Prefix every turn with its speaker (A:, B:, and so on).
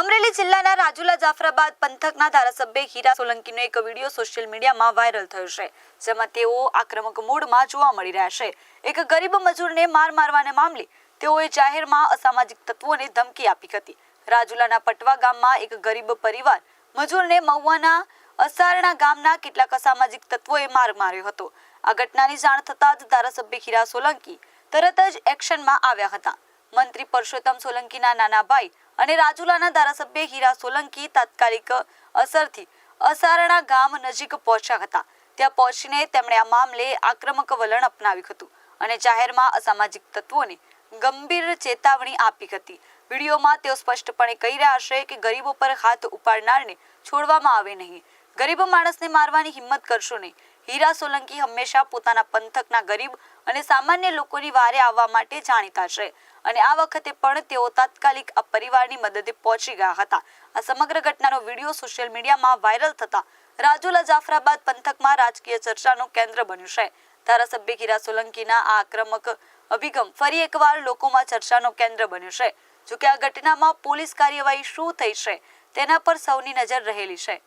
A: અમરેલી જિલ્લાના રાજુલા જાફરાબાદ પંથકના ધારાસભ્ય હીરા સોલંકીનો એક વીડિયો સોશિયલ મીડિયામાં વાયરલ થયો છે, જેમાં તેઓ આક્રમક મૂડમાં જોવા મળી રહ્યા છે. એક ગરીબ મજૂરને માર મારવાના મામલે તેઓએ જાહેરમાં અસામાજિક તત્વોને ધમકી આપી હતી. રાજુલાના પટવા ગામમાં એક ગરીબ પરિવાર મજૂરને મહુવાના અસારણા ગામના કેટલાક અસામાજિક તત્વોએ માર માર્યો હતો. આ ઘટનાની જાણ થતાં જ ધારાસભ્ય હીરા સોલંકી તરત જ એક્શનમાં આવ્યા હતા. મંત્રી પરસોત્તમ સોલંકીના નાના અને રાજુલાના ધારાસભ્ય હીરા સોલંકી તાત્કાલિક અસરથી અસારણા ગામ નજીક પહોંચ્યા હતા. ત્યાં પહોંચીને તેમણે આ મામલે આક્રમક વલણ અપનાવ્યું હતું અને જાહેરમાં અસામાજિક તત્વોને ગંભીર ચેતવણી આપી હતી. વિડીયોમાં તેઓ સ્પષ્ટપણે કહી રહ્યા છે કે ગરીબો પર હાથ ઉપાડનારને છોડવામાં આવે નહીં. ગરીબ માણસને મારવાની હિંમત કરશો નહીં. હીરા સોલંકી હંમેશા પોતાના પંથકના ગરીબ અને સામાન્ય લોકોની વારે આવવા માટે જાણીતા છે. અને આ વખતે પણ તેઓ તાત્કાલિક આ પરિવારની મદદે પહોંચી ગયા હતા. આ સમગ્ર ઘટનાનો વીડિયો સોશિયલ મીડિયામાં વાયરલ થતા રાજુલા જાફરાબાદ પંથકમાં રાજકીય ચર્ચાનું કેન્દ્ર બન્યું છે. ધારાસભ્ય હીરા સોલંકીના આ આક્રમક અભિગમ ફરી એકવાર લોકોમાં ચર્ચાનું કેન્દ્ર બન્યું છે. જોકે આ ઘટનામાં પોલીસ કાર્યવાહી શું થઈ છે તેના પર સૌની નજર રહેલી છે.